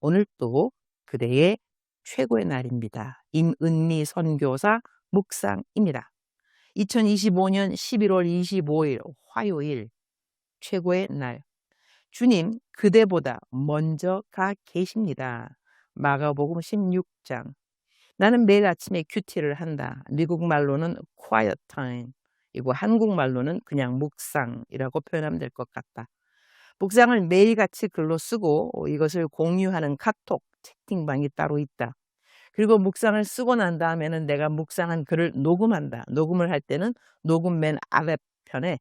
오늘 또 그대의 최고의 날입니다. 임은미 선교사 묵상입니다. 2025년 11월 25일 화요일 최고의 날. 주님 그대보다 먼저 가 계십니다. 마가복음 16장. 나는 매일 아침에 큐티를 한다. 미국 말로는 quiet time. 이고 한국말로는 그냥 묵상이라고 표현하면 될 것 같다. 묵상을 매일같이 글로 쓰고 이것을 공유하는 카톡 채팅방이 따로 있다. 그리고 묵상을 쓰고 난 다음에는 내가 묵상한 글을 녹음한다. 녹음을 할 때는 녹음 맨 아랫편에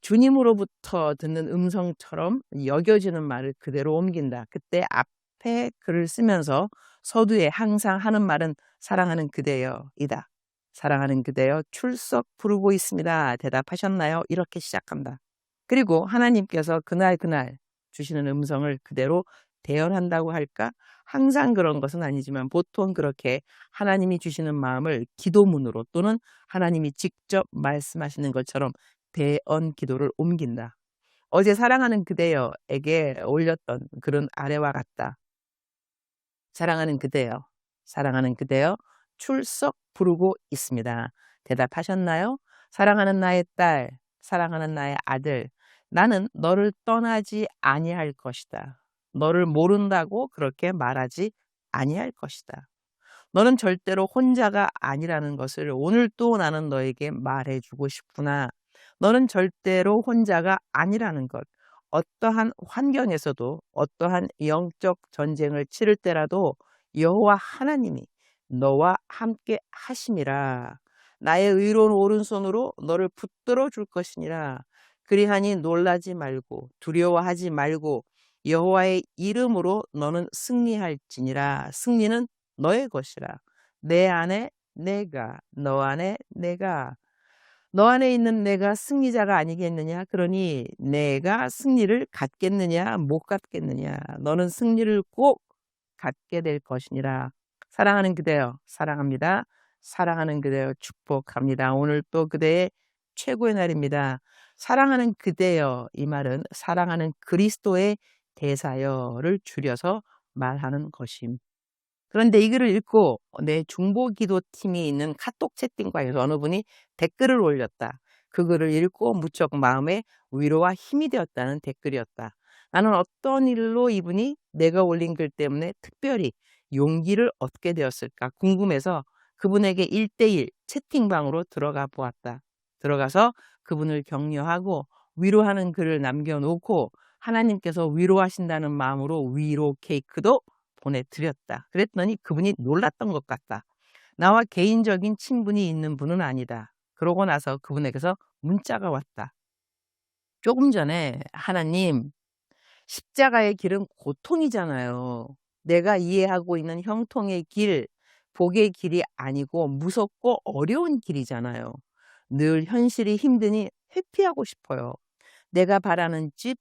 주님으로부터 듣는 음성처럼 여겨지는 말을 그대로 옮긴다. 그때 앞에 글을 쓰면서 서두에 항상 하는 말은 사랑하는 그대여 이다. 사랑하는 그대여 출석 부르고 있습니다. 대답하셨나요? 이렇게 시작한다. 그리고 하나님께서 그날 그날 주시는 음성을 그대로 대연한다고 할까? 항상 그런 것은 아니지만 보통 그렇게 하나님이 주시는 마음을 기도문으로 또는 하나님이 직접 말씀하시는 것처럼 대언 기도를 옮긴다. 어제 사랑하는 그대여에게 올렸던 그런 아래와 같다. 사랑하는 그대여, 사랑하는 그대여, 출석 부르고 있습니다. 대답하셨나요? 사랑하는 나의 딸, 사랑하는 나의 아들, 나는 너를 떠나지 아니할 것이다. 너를 모른다고 그렇게 말하지 아니할 것이다. 너는 절대로 혼자가 아니라는 것을 오늘 또 나는 너에게 말해주고 싶구나. 너는 절대로 혼자가 아니라는 것. 어떠한 환경에서도 어떠한 영적 전쟁을 치를 때라도 여호와 하나님이 너와 함께 하심이라. 나의 의로운 오른손으로 너를 붙들어 줄 것이니라. 그리하니 놀라지 말고 두려워하지 말고 여호와의 이름으로 너는 승리할지니라. 승리는 너의 것이라. 내 안에 내가, 너 안에 내가, 너 안에 있는 내가 승리자가 아니겠느냐? 그러니 내가 승리를 갖겠느냐? 못 갖겠느냐? 너는 승리를 꼭 갖게 될 것이니라. 사랑하는 그대여, 사랑합니다. 사랑하는 그대여, 축복합니다. 오늘 또 그대의 최고의 날입니다. 사랑하는 그대여, 이 말은 사랑하는 그리스도의 대사여를 줄여서 말하는 것임. 그런데 이 글을 읽고 내 중보기도 팀이 있는 카톡 채팅방에서 어느 분이 댓글을 올렸다. 그 글을 읽고 무척 마음에 위로와 힘이 되었다는 댓글이었다. 나는 어떤 일로 이분이 내가 올린 글 때문에 특별히 용기를 얻게 되었을까 궁금해서 그분에게 1대1 채팅방으로 들어가 보았다. 들어가서 그분을 격려하고 위로하는 글을 남겨놓고 하나님께서 위로하신다는 마음으로 위로 케이크도 보내드렸다. 그랬더니 그분이 놀랐던 것 같다. 나와 개인적인 친분이 있는 분은 아니다. 그러고 나서 그분에게서 문자가 왔다. 조금 전에 하나님 십자가의 길은 고통이잖아요. 내가 이해하고 있는 형통의 길, 복의 길이 아니고 무섭고 어려운 길이잖아요. 늘 현실이 힘드니 회피하고 싶어요. 내가 바라는 집,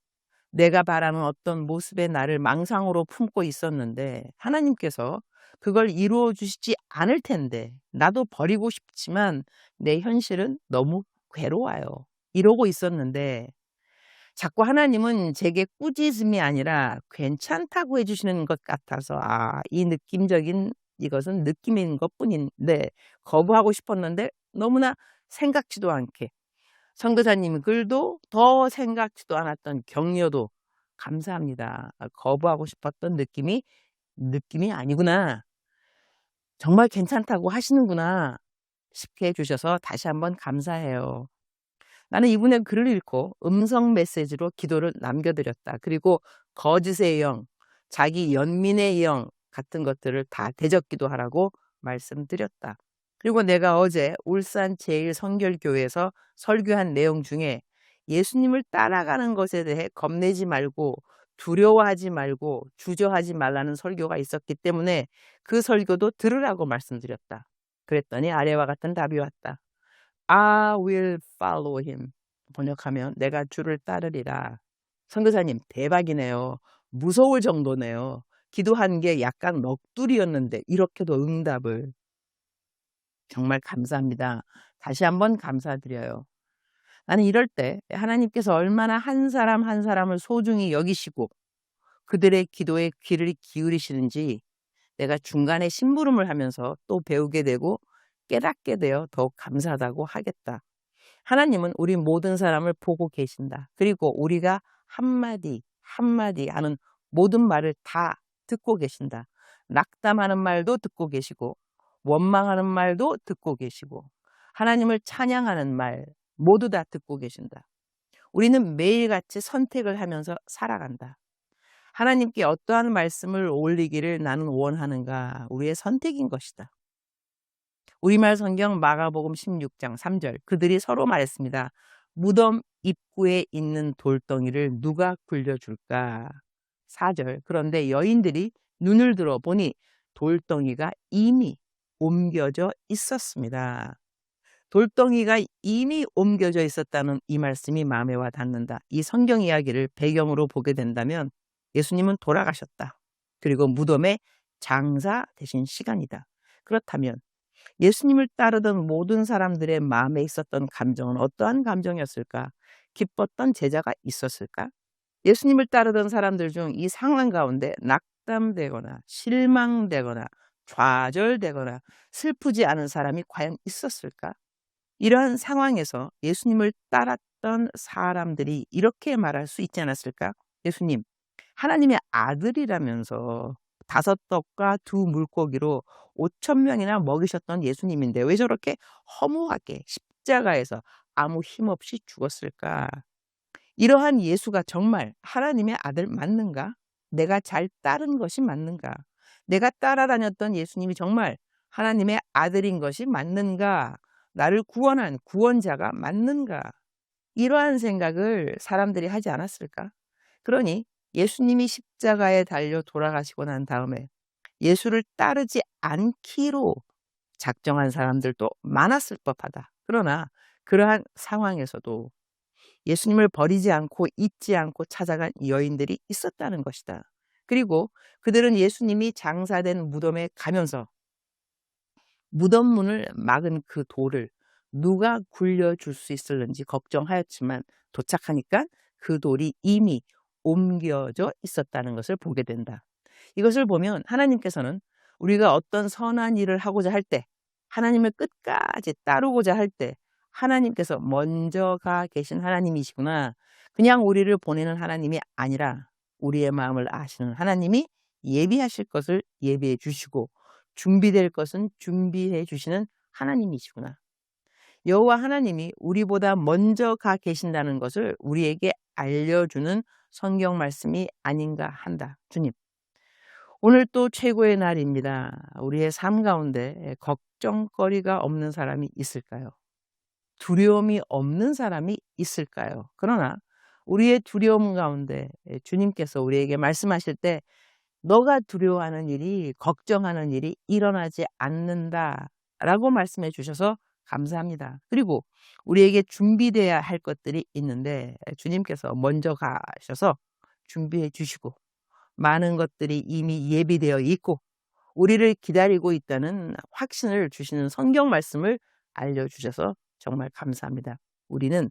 내가 바라는 어떤 모습의 나를 망상으로 품고 있었는데 하나님께서 그걸 이루어 주시지 않을 텐데 나도 버리고 싶지만 내 현실은 너무 괴로워요. 이러고 있었는데 자꾸 하나님은 제게 꾸짖음이 아니라 괜찮다고 해주시는 것 같아서 아, 이 느낌적인 이것은 느낌인 것 뿐인데 거부하고 싶었는데 너무나 생각지도 않게 성도사님 글도 더 생각지도 않았던 격려도 감사합니다. 거부하고 싶었던 느낌이 느낌이 아니구나. 정말 괜찮다고 하시는구나. 쉽게 해주셔서 다시 한번 감사해요. 나는 이분의 글을 읽고 음성 메시지로 기도를 남겨드렸다. 그리고 거짓의 영, 자기 연민의 영 같은 것들을 다 대적기도 하라고 말씀드렸다. 그리고 내가 어제 울산 제일성결교회에서 설교한 내용 중에 예수님을 따라가는 것에 대해 겁내지 말고 두려워하지 말고 주저하지 말라는 설교가 있었기 때문에 그 설교도 들으라고 말씀드렸다. 그랬더니 아래와 같은 답이 왔다. I will follow him. 번역하면 내가 주를 따르리라. 선교사님 대박이네요. 무서울 정도네요. 기도한 게 약간 넋두리였는데 이렇게도 응답을. 정말 감사합니다. 다시 한번 감사드려요. 나는 이럴 때 하나님께서 얼마나 한 사람 한 사람을 소중히 여기시고 그들의 기도에 귀를 기울이시는지 내가 중간에 심부름을 하면서 또 배우게 되고 깨닫게 되어 더욱 감사하다고 하겠다. 하나님은 우리 모든 사람을 보고 계신다. 그리고 우리가 한마디, 한마디 하는 모든 말을 다 듣고 계신다. 낙담하는 말도 듣고 계시고, 원망하는 말도 듣고 계시고, 하나님을 찬양하는 말 모두 다 듣고 계신다. 우리는 매일같이 선택을 하면서 살아간다. 하나님께 어떠한 말씀을 올리기를 나는 원하는가? 우리의 선택인 것이다. 우리말 성경 마가복음 16장 3절 그들이 서로 말했습니다. 무덤 입구에 있는 돌덩이를 누가 굴려줄까? 4절 그런데 여인들이 눈을 들어 보니 돌덩이가 이미 옮겨져 있었습니다. 돌덩이가 이미 옮겨져 있었다는 이 말씀이 마음에 와 닿는다. 이 성경 이야기를 배경으로 보게 된다면 예수님은 돌아가셨다. 그리고 무덤에 장사 되신 시간이다. 그렇다면 예수님을 따르던 모든 사람들의 마음에 있었던 감정은 어떠한 감정이었을까? 기뻤던 제자가 있었을까? 예수님을 따르던 사람들 중 이 상황 가운데 낙담되거나 실망되거나 좌절되거나 슬프지 않은 사람이 과연 있었을까? 이러한 상황에서 예수님을 따랐던 사람들이 이렇게 말할 수 있지 않았을까? 예수님, 하나님의 아들이라면서 다섯 떡과 두 물고기로 5천 명이나 먹이셨던 예수님인데 왜 저렇게 허무하게 십자가에서 아무 힘 없이 죽었을까? 이러한 예수가 정말 하나님의 아들 맞는가? 내가 잘 따른 것이 맞는가? 내가 따라다녔던 예수님이 정말 하나님의 아들인 것이 맞는가? 나를 구원한 구원자가 맞는가? 이러한 생각을 사람들이 하지 않았을까? 그러니 예수님이 십자가에 달려 돌아가시고 난 다음에 예수를 따르지 않기로 작정한 사람들도 많았을 법하다. 그러나 그러한 상황에서도 예수님을 버리지 않고 잊지 않고 찾아간 여인들이 있었다는 것이다. 그리고 그들은 예수님이 장사된 무덤에 가면서 무덤 문을 막은 그 돌을 누가 굴려줄 수 있을는지 걱정하였지만 도착하니까 그 돌이 이미 옮겨져 있었다는 것을 보게 된다. 이것을 보면 하나님께서는 우리가 어떤 선한 일을 하고자 할 때, 하나님을 끝까지 따르고자 할 때, 하나님께서 먼저 가 계신 하나님이시구나. 그냥 우리를 보내는 하나님이 아니라 우리의 마음을 아시는 하나님이 예비하실 것을 예비해 주시고 준비될 것은 준비해 주시는 하나님이시구나. 여호와 하나님이 우리보다 먼저 가 계신다는 것을 우리에게 알려주는 성경 말씀이 아닌가 한다. 주님. 오늘 또 최고의 날입니다. 우리의 삶 가운데 걱정거리가 없는 사람이 있을까요? 두려움이 없는 사람이 있을까요? 그러나 우리의 두려움 가운데 주님께서 우리에게 말씀하실 때 너가 두려워하는 일이 걱정하는 일이 일어나지 않는다 라고 말씀해 주셔서 감사합니다. 그리고 우리에게 준비돼야 할 것들이 있는데 주님께서 먼저 가셔서 준비해 주시고 많은 것들이 이미 예비되어 있고 우리를 기다리고 있다는 확신을 주시는 성경 말씀을 알려주셔서 정말 감사합니다. 우리는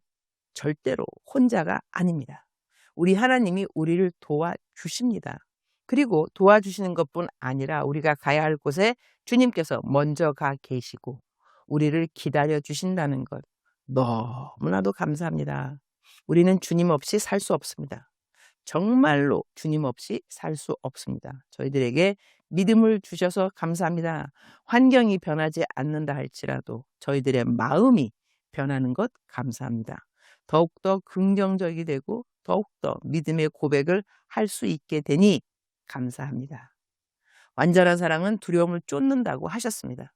절대로 혼자가 아닙니다. 우리 하나님이 우리를 도와주십니다. 그리고 도와주시는 것뿐 아니라 우리가 가야 할 곳에 주님께서 먼저 가 계시고 우리를 기다려 주신다는 것 너무나도 감사합니다. 우리는 주님 없이 살 수 없습니다. 정말로 주님 없이 살 수 없습니다. 저희들에게 믿음을 주셔서 감사합니다. 환경이 변하지 않는다 할지라도 저희들의 마음이 변하는 것 감사합니다. 더욱더 긍정적이 되고 더욱더 믿음의 고백을 할 수 있게 되니 감사합니다. 완전한 사랑은 두려움을 쫓는다고 하셨습니다.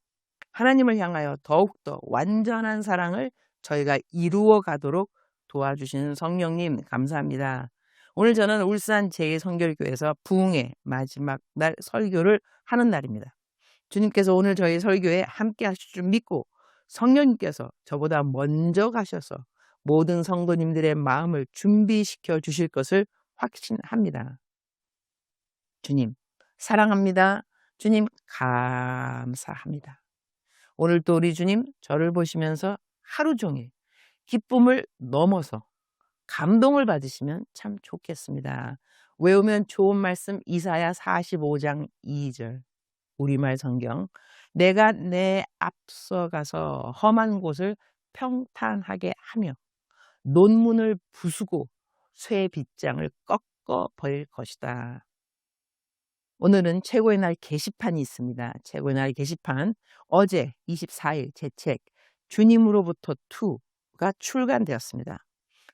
하나님을 향하여 더욱더 완전한 사랑을 저희가 이루어 가도록 도와주시는 성령님 감사합니다. 오늘 저는 울산 제2성결교에서 부흥의 마지막 날 설교를 하는 날입니다. 주님께서 오늘 저희 설교에 함께 하실 줄 믿고 성령님께서 저보다 먼저 가셔서 모든 성도님들의 마음을 준비시켜 주실 것을 확신합니다. 주님, 사랑합니다. 주님, 감사합니다. 오늘 또 우리 주님 저를 보시면서 하루 종일 기쁨을 넘어서 감동을 받으시면 참 좋겠습니다. 외우면 좋은 말씀 이사야 45장 2절 우리말 성경 내가 내 앞서가서 험한 곳을 평탄하게 하며 논문을 부수고 쇠 빗장을 꺾어 버릴 것이다. 오늘은 최고의 날 게시판이 있습니다. 최고의 날 게시판 어제 24일 제 책 주님으로부터 투가 출간되었습니다.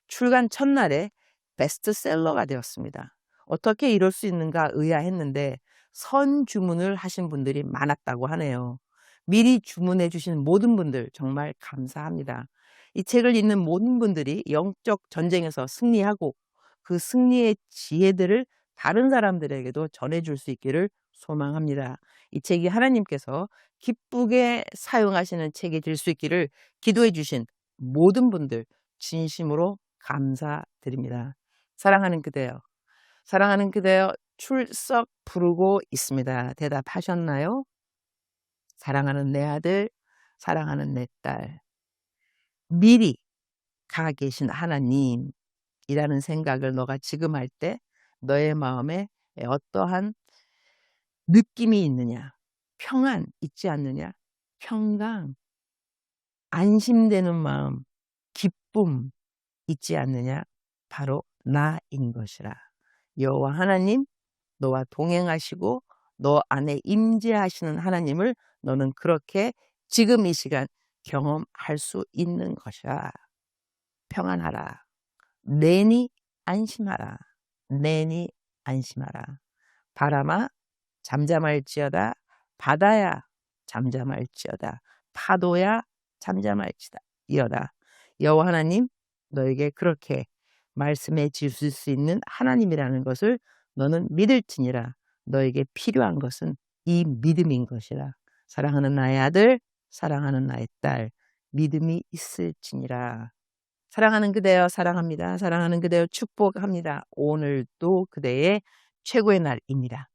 출간 첫날에 베스트셀러가 되었습니다. 어떻게 이럴 수 있는가 의아했는데 선 주문을 하신 분들이 많았다고 하네요. 미리 주문해 주신 모든 분들 정말 감사합니다. 이 책을 읽는 모든 분들이 영적 전쟁에서 승리하고 그 승리의 지혜들을 다른 사람들에게도 전해줄 수 있기를 소망합니다. 이 책이 하나님께서 기쁘게 사용하시는 책이 될 수 있기를 기도해 주신 모든 분들 진심으로 감사드립니다. 사랑하는 그대여, 사랑하는 그대여 출석 부르고 있습니다. 대답하셨나요? 사랑하는 내 아들, 사랑하는 내 딸, 미리 가 계신 하나님이라는 생각을 너가 지금 할 때 너의 마음에 어떠한 느낌이 있느냐? 평안 있지 않느냐? 평강, 안심되는 마음, 기쁨 있지 않느냐? 바로 나인 것이라. 여호와 하나님 너와 동행하시고 너 안에 임재하시는 하나님을 너는 그렇게 지금 이 시간 경험할 수 있는 것이라. 평안하라. 내니 안심하라. 내니 안심하라. 바람아 잠잠할지어다. 바다야 잠잠할지어다. 파도야 잠잠할지다. 이어다. 여호와 하나님 너에게 그렇게 말씀해 주실 수 있는 하나님이라는 것을 너는 믿을지니라. 너에게 필요한 것은 이 믿음인 것이라. 사랑하는 나의 아들, 사랑하는 나의 딸, 믿음이 있을지니라. 사랑하는 그대여 사랑합니다. 사랑하는 그대여 축복합니다. 오늘도 그대의 최고의 날입니다.